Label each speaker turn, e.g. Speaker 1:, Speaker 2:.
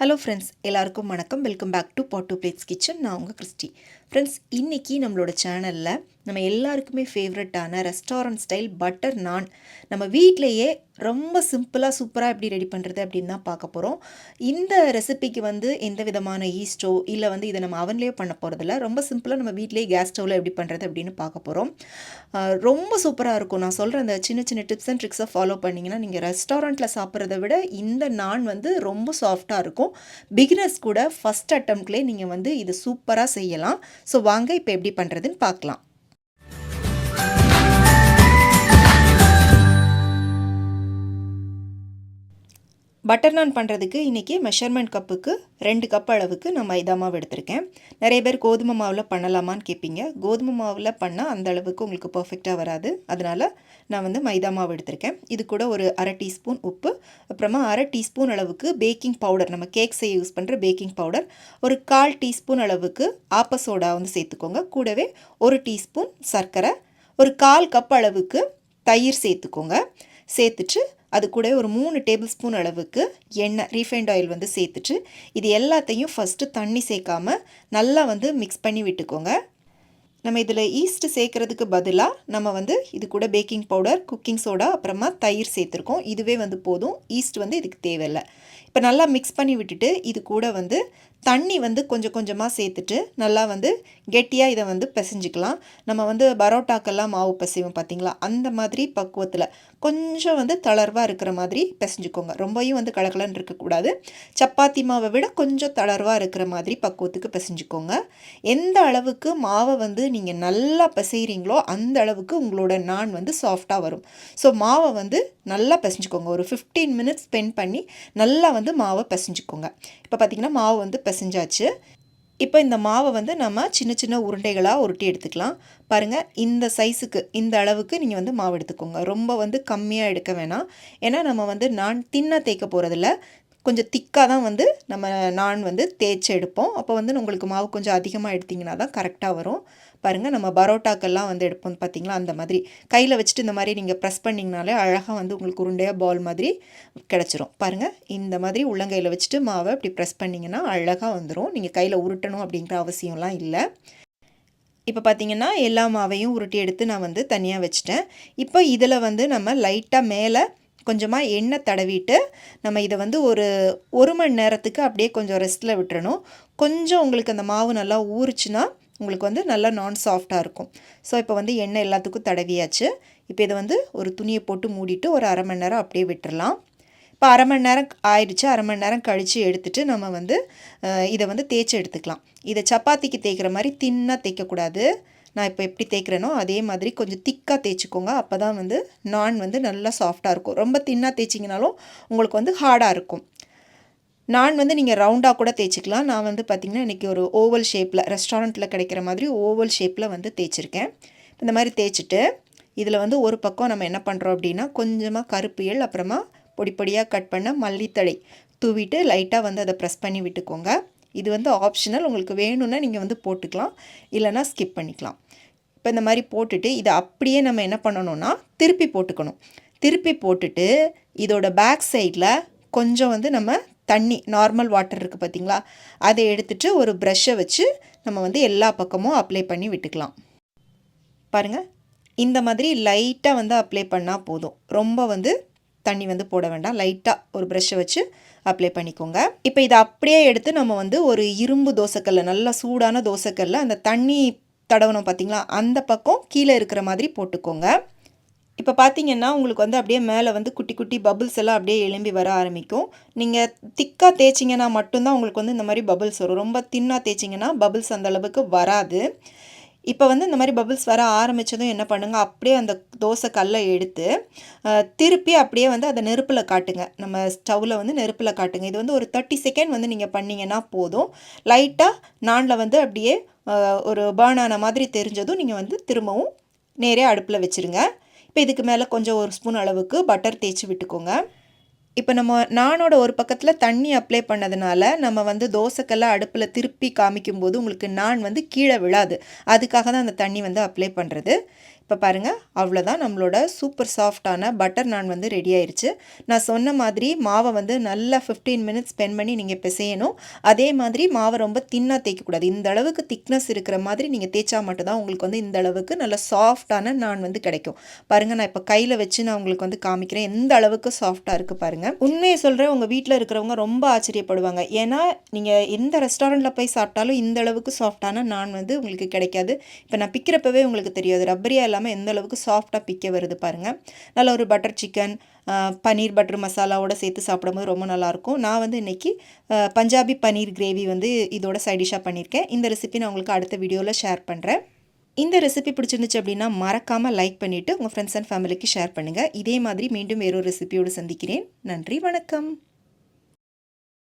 Speaker 1: Hello friends எல்லாருக்கும் வணக்கம். Welcome back to பாட்டு பிளேட்ஸ் கிச்சன் நான் உங்கள் கிறிஸ்டி. ஃப்ரெண்ட்ஸ் இன்றைக்கி நம்மளோட சேனலில் நம்ம எல்லாருக்குமே ஃபேவரட்டான ரெஸ்டாரண்ட் ஸ்டைல் பட்டர் நான் நம்ம வீட்டிலையே ரொம்ப சிம்பிளாக சூப்பராக எப்படி ரெடி பண்ணுறது அப்படின்னு தான் பார்க்க போகிறோம் இந்த ரெசிபிக்கு வந்து எந்த விதமான ஈஸ்டோ இல்லை வந்து இதை நம்ம அவன்லேயே பண்ண போகிறதில்ல ரொம்ப சிம்பிளாக நம்ம வீட்டிலேயே கேஸ் ஸ்டவ்வில் எப்படி பண்ணுறது அப்படின்னு பார்க்க போகிறோம் ரொம்ப சூப்பராக இருக்கும். நான் சொல்கிற அந்த சின்ன சின்ன டிப்ஸ் அண்ட் ட்ரிக்ஸை ஃபாலோ பண்ணிங்கன்னா நீங்கள் ரெஸ்டாரண்ட்டில் சாப்பிட்றத விட இந்த நான் வந்து ரொம்ப சாஃப்டாக இருக்கும். பிகினர்ஸ் கூட ஃபஸ்ட் அட்டம்ப்ட்லேயே நீங்கள் வந்து இது சூப்பராக செய்யலாம். ஸோ வாங்க இப்போ எப்படி பண்ணுறதுன்னு பார்க்கலாம். பட்டர் நான் பண்ணுறதுக்கு இன்றைக்கி மெஷர்மெண்ட் கப்புக்கு ரெண்டு கப் அளவுக்கு நான் மைதா மாவு எடுத்திருக்கேன். நிறைய பேர் கோதுமை மாவில் பண்ணலாமான்னு கேட்பீங்க கோதுமை மாவில் பண்ணால் அந்த அளவுக்கு உங்களுக்கு பர்ஃபெக்டாக வராது. அதனால் நான் வந்து மைதா மாவு எடுத்திருக்கேன். இது கூட ஒரு அரை டீஸ்பூன் உப்பு. அப்புறமா அரை டீஸ்பூன் அளவுக்கு பேக்கிங் பவுடர் நம்ம கேக் செய்ய யூஸ் பண்ணுற பேக்கிங் பவுடர் ஒரு கால் டீஸ்பூன் அளவுக்கு ஆப்ப சோடா வந்து சேர்த்துக்கோங்க. கூடவே ஒரு டீஸ்பூன் சர்க்கரை. ஒரு கால் கப் அளவுக்கு தயிர் சேர்த்துக்கோங்க. சேர்த்துட்டு அது கூட ஒரு மூணு டேபிள் ஸ்பூன் அளவுக்கு எண்ணெய் ரீஃபைண்ட் ஆயில் வந்து சேர்த்துட்டு இது எல்லாத்தையும் ஃபஸ்ட்டு தண்ணி சேர்க்காம நல்லா வந்து மிக்ஸ் பண்ணி விட்டுக்கோங்க. நம்ம இதில் ஈஸ்ட் சேர்க்குறதுக்கு பதிலாக நம்ம வந்து இது கூட பேக்கிங் பவுடர் குக்கிங் சோடா அப்புறமா தயிர் சேர்த்துருக்கோம். இதுவே வந்து போதும். ஈஸ்ட் வந்து இதுக்கு தேவையில்லை. இப்போ நல்லா மிக்ஸ் பண்ணி விட்டுட்டு இது கூட வந்து தண்ணி வந்து கொஞ்சம் கொஞ்சமாக சேர்த்துட்டு நல்லா வந்து கெட்டியாக இதை வந்து பிசைஞ்சிக்கலாம். நம்ம வந்து பரோட்டாக்கெல்லாம் மாவு பிசைவோம் பார்த்திங்களா அந்த மாதிரி பக்குவத்தில் கொஞ்சம் வந்து தளர்வாக இருக்கிற மாதிரி பிசைஞ்சுக்கோங்க. ரொம்பவும் வந்து கலக்கலன்னு இருக்கக்கூடாது சப்பாத்தி மாவை விட கொஞ்சம் தளர்வாக இருக்கிற மாதிரி பக்குவத்துக்கு பிசைஞ்சுக்கோங்க. எந்த அளவுக்கு மாவை வந்து நீங்கள் நல்லா பிசைகிறீங்களோ அந்த அளவுக்கு உங்களோட நான் வந்து சாஃப்டாக வரும். ஸோ மாவை வந்து நல்லா பிசைஞ்சுக்கோங்க. ஒரு ஃபிஃப்டீன் மினிட்ஸ் ஸ்பெண்ட் பண்ணி நல்லா வந்து மாவை பிசைஞ்சுக்கோங்க. இப்போ பார்த்திங்கன்னா மாவு வந்து பிசைஞ்சாச்சு. இப்போ இந்த மாவை வந்து நம்ம சின்ன சின்ன உருண்டைகளாக உருட்டி எடுத்துக்கலாம். பாருங்கள் இந்த சைஸுக்கு இந்த அளவுக்கு நீங்கள் வந்து மாவு எடுத்துக்கோங்க. ரொம்ப வந்து கம்மியாக எடுக்க வேணாம். ஏன்னா நம்ம வந்து நான் தின்ன தேய்க்க போகிறதில்ல கொஞ்சம் திக்காக தான் வந்து நம்ம நான் வந்து தேய்ச்சி எடுப்போம். அப்போ வந்து உங்களுக்கு மாவு கொஞ்சம் அதிகமாக எடுத்திங்கன்னா தான் கரெக்டாக வரும். பாருங்கள் நம்ம பரோட்டாக்கெல்லாம் வந்து எடுப்போம் பார்த்திங்களா? அந்த மாதிரி. கையில் வச்சுட்டு இந்த மாதிரி நீங்கள் ப்ரெஸ் பண்ணிங்கனாலே அழகாக வந்து உங்களுக்கு உருண்டையாக பால் மாதிரி கிடச்சிரும். பாருங்கள் இந்த மாதிரி உள்ளங்கையில் வச்சுட்டு மாவை இப்படி ப்ரெஸ் பண்ணிங்கன்னா அழகாக வந்துடும் நீங்கள் கையில் உருட்டணும் அப்படிங்கிற அவசியம்லாம் இல்லை. இப்போ பார்த்தீங்கன்னா எல்லா மாவையும் உருட்டி எடுத்து நான் வந்து தனியாக வச்சுட்டேன். இப்போ இதில் வந்து நம்ம லைட்டாக மேலே கொஞ்சமாக எண்ணெய் தடவிட்டு நம்ம இதை வந்து ஒரு ஒரு மணி நேரத்துக்கு அப்படியே கொஞ்சம் ரெஸ்ட்டில் விட்டுறணும். கொஞ்சம் உங்களுக்கு அந்த மாவு நல்லா ஊறுச்சுன்னா உங்களுக்கு வந்து நல்லா நான் சாஃப்டாக இருக்கும். ஸோ இப்போ வந்து எண்ணெய் எல்லாத்துக்கும் தடவியாச்சு. இப்போ இதை வந்து ஒரு துணியை போட்டு மூடிட்டு ஒரு அரை மணி நேரம் அப்படியே விட்டுறலாம். இப்போ அரை மணி நேரம் ஆயிடுச்சு. அரை மணி நேரம் கழித்து எடுத்துகிட்டு நம்ம வந்து இதை வந்து தேய்ச்சி எடுத்துக்கலாம். இதை சப்பாத்திக்கு தேய்க்கிற மாதிரி தின்னாக தேய்க்கக்கூடாது. நான் இப்போ எப்படி தேய்க்கிறேனோ அதே மாதிரி கொஞ்சம் திக்காக தேய்ச்சிக்கோங்க. அப்போ தான் வந்து நான் வந்து நல்லா சாஃப்டாக இருக்கும். ரொம்ப தின்னாக தேய்ச்சிங்கனாலும் உங்களுக்கு வந்து ஹார்டாக இருக்கும். நான் வந்து நீங்கள் ரவுண்டாக கூட தேய்ச்சிக்கலாம். நான் வந்து பார்த்திங்கன்னா இன்றைக்கி ஒரு ஓவல் ஷேப்பில் ரெஸ்டாரண்ட்டில் கிடைக்கிற மாதிரி ஓவல் ஷேப்பில் வந்து தேய்ச்சிருக்கேன். இந்த மாதிரி தேய்ச்சிட்டு இதில் வந்து ஒரு பக்கம் நம்ம என்ன பண்ணுறோம் அப்படின்னா கொஞ்சமாக கருப்பியல் அப்புறமா பொடி பொடியாக கட் பண்ண மல்லித்தழை தூவிட்டு லைட்டாக வந்து அதை ப்ரெஸ் பண்ணி விட்டுக்கோங்க. இது வந்து ஆப்ஷனல் உங்களுக்கு வேணும்னா நீங்கள் வந்து போட்டுக்கலாம் இல்லைனா ஸ்கிப் பண்ணிக்கலாம். இப்போ இந்த மாதிரி போட்டுட்டு இதை அப்படியே நம்ம என்ன பண்ணணும்னா திருப்பி போட்டுக்கணும். திருப்பி போட்டுட்டு இதோட பேக் சைடில் கொஞ்சம் வந்து நம்ம தண்ணி நார்மல் வாட்டர் இருக்குது பார்த்திங்களா அதை எடுத்துகிட்டு ஒரு ப்ரஷ்ஷை வச்சு நம்ம வந்து எல்லா பக்கமும் அப்ளை பண்ணி விட்டுக்கலாம். பாருங்கள் இந்த மாதிரி லைட்டாக வந்து அப்ளை பண்ணால் போதும். ரொம்ப வந்து தண்ணி வந்து போட வேண்டாம். லைட்டாக ஒரு ப்ரஷ்ஷை வச்சு அப்ளை பண்ணிக்கோங்க. இப்போ இதை அப்படியே எடுத்து நம்ம வந்து ஒரு இரும்பு தோசைக்கல்ல நல்லா சூடான தோசைக்கல்ல அந்த தண்ணி தடவணும் பார்த்திங்களா அந்த பக்கம் கீழே இருக்கிற மாதிரி போட்டுக்கோங்க. இப்போ பார்த்தீங்கன்னா உங்களுக்கு வந்து அப்படியே மேலே வந்து குட்டி குட்டி பபுள்ஸ் எல்லாம் அப்படியே எழும்பி வர ஆரம்பிக்கும். நீங்கள் திக்காக தேய்ச்சிங்கன்னா மட்டும்தான் உங்களுக்கு வந்து இந்த மாதிரி பபுள்ஸ் வரும். ரொம்ப தின்னாக தேய்ச்சிங்கன்னா பபுள்ஸ் அந்த அளவுக்கு வராது. இப்போ வந்து இந்த மாதிரி பபுள்ஸ் வர ஆரம்பித்ததும் என்ன பண்ணுங்கள் அப்படியே அந்த தோசை கல்லை எடுத்து திருப்பி அப்படியே வந்து அதை நெருப்பில் காட்டுங்க. நம்ம ஸ்டவ்வில் வந்து நெருப்பில் காட்டுங்க. இது வந்து ஒரு தேர்ட்டி செகண்ட் வந்து நீங்கள் பண்ணிங்கன்னா போதும். லைட்டாக நானில் வந்து அப்படியே ஒரு பேர்ன் ஆன மாதிரி தெரிஞ்சதும் நீங்கள் வந்து திரும்பவும் நேரே அடுப்பில் வச்சுருங்க. இப்போ இதுக்கு மேலே கொஞ்சம் ஒரு ஸ்பூன் அளவுக்கு பட்டர் தேய்ச்சி விட்டுக்கோங்க. இப்போ நம்ம நானோட ஒரு பக்கத்தில் தண்ணி அப்ளை பண்ணதுனால நம்ம வந்து தோசைக்கெல்லாம் அடுப்பில் திருப்பி காமிக்கும் போது உங்களுக்கு நான் வந்து கீழே விழாது. அதுக்காக தான் அந்த தண்ணி வந்து அப்ளை பண்ணுறது இப்போ பாருங்கள் அவ்வளோதான் நம்மளோட சூப்பர் சாஃப்டான பட்டர் நான் வந்து ரெடி ஆயிடுச்சு நான் சொன்ன மாதிரி மாவை வந்து நல்லா ஃபிஃப்டீன் மினிட்ஸ் ஸ்பெண்ட் பண்ணி நீங்கள் பிசையணும். அதே மாதிரி மாவை ரொம்ப தின்னாக தேய்க்கக்கூடாது. இந்த அளவுக்கு திக்னஸ் இருக்கிற மாதிரி நீங்கள் தேய்ச்சா மட்டும்தான் உங்களுக்கு வந்து இந்த அளவுக்கு நல்ல சாஃப்டான நான் வந்து கிடைக்கும். பாருங்கள் நான் இப்போ கையில் வச்சு நான் உங்களுக்கு வந்து காமிக்கிறேன். எந்த அளவுக்கு சாஃப்டாக இருக்குது பாருங்கள் பாருங்கள் உண்மையை சொல்கிறேன் உங்கள் வீட்டில் இருக்கிறவங்க ரொம்ப ஆச்சரியப்படுவாங்க. ஏன்னா நீங்கள் எந்த ரெஸ்டாரண்ட்டில் போய் சாப்பிட்டாலும் இந்த அளவுக்கு சாஃப்டான நான் வந்து உங்களுக்கு கிடைக்காது. இப்போ நான் பிக்கிறப்பவே உங்களுக்கு தெரியாது. ரப்பரியாக இல்லாமல் எந்த அளவுக்கு சாஃப்டாக பிக்க வருது பாருங்கள் நல்ல ஒரு பட்டர் சிக்கன் பன்னீர் பட்டர் மசாலாவோட சேர்த்து சாப்பிடும்போது ரொம்ப நல்லாயிருக்கும். நான் வந்து இன்றைக்கி பஞ்சாபி பன்னீர் கிரேவி வந்து இதோட சைடிஷாக பண்ணியிருக்கேன். இந்த ரெசிபி நான் உங்களுக்கு அடுத்த வீடியோவில் ஷேர் பண்ணுறேன் இந்த ரெசிபி பிடிச்சிருந்துச்சு அப்படின்னா மறக்காமல் லைக் பண்ணிவிட்டு உங்கள் ஃப்ரெண்ட்ஸ் அண்ட் ஃபேமிலிக்கு ஷேர் பண்ணுங்கள் இதே மாதிரி மீண்டும் வேறொரு ரெசிபியோடு சந்திக்கிறேன். நன்றி வணக்கம்.